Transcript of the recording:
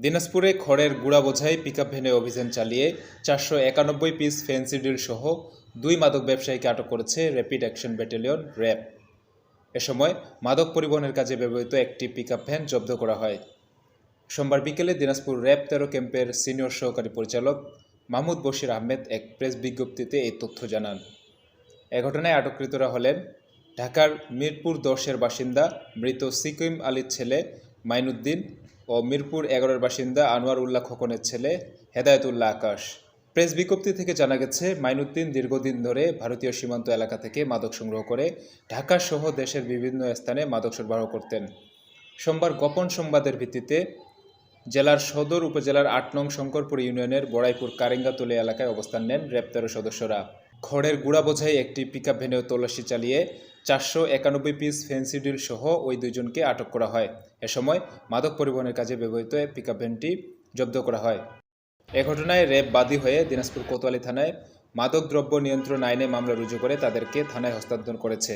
দিনাজপুরে খড়ের গুড়া বোঝাই পিকআপ ভ্যানে অভিযান চালিয়ে চারশো একানব্বই পিস ফেন্সিডিল সহ দুই মাদক ব্যবসায়ীকে আটক করেছে র্যাপিড অ্যাকশন ব্যাটালিয়ন র্যাব এ সময় মাদক পরিবহনের কাজে ব্যবহৃত একটি পিকআপ ভ্যান জব্দ করা হয়। সোমবার বিকেলে দিনাজপুর র্যাব তেরো ক্যাম্পের সিনিয়র সহকারী পরিচালক মাহমুদ বশির আহমেদ এক প্রেস বিজ্ঞপ্তিতে এই তথ্য জানান। এ ঘটনায় আটককৃতরা হলেন ঢাকার মিরপুর দশের বাসিন্দা মৃত সিকিম আলীর ছেলে মাইনুদ্দিন ও মিরপুর এগারোর বাসিন্দা আনোয়ার উল্লাহ খোকনের ছেলে হেদায়েতুল্লাহ আকাশ। প্রেস বিজ্ঞপ্তি থেকে জানা গেছে, মাইনুদ্দিন দীর্ঘদিন ধরে ভারতীয় সীমান্ত এলাকা থেকে মাদক সংগ্রহ করে ঢাকা সহ দেশের বিভিন্ন স্থানে মাদক সরবরাহ করতেন। সোমবার গোপন সংবাদের ভিত্তিতে জেলার সদর উপজেলার আট নং শঙ্করপুর ইউনিয়নের বড়াইপুর কারেঙ্গাতলি এলাকায় অবস্থান নেন র্যাপ্তারো সদস্যরা। খড়ের গুড়া বোঝাই একটি পিকআপ ভ্যানেও তল্লাশি চালিয়ে চারশো একানব্বই পিস ফেন্সিডিল সহ ওই দুইজনকে আটক করা হয়। এ সময় মাদক পরিবহনের কাজে ব্যবহৃত পিকআপ ভ্যানটি জব্দ করা হয়। এ ঘটনায় র্যাব বাদী হয়ে দিনাজপুর কোতোয়ালি থানায় মাদক দ্রব্য নিয়ন্ত্রণ আইনে মামলা রুজু করে তাদেরকে থানায় হস্তান্তর করেছে।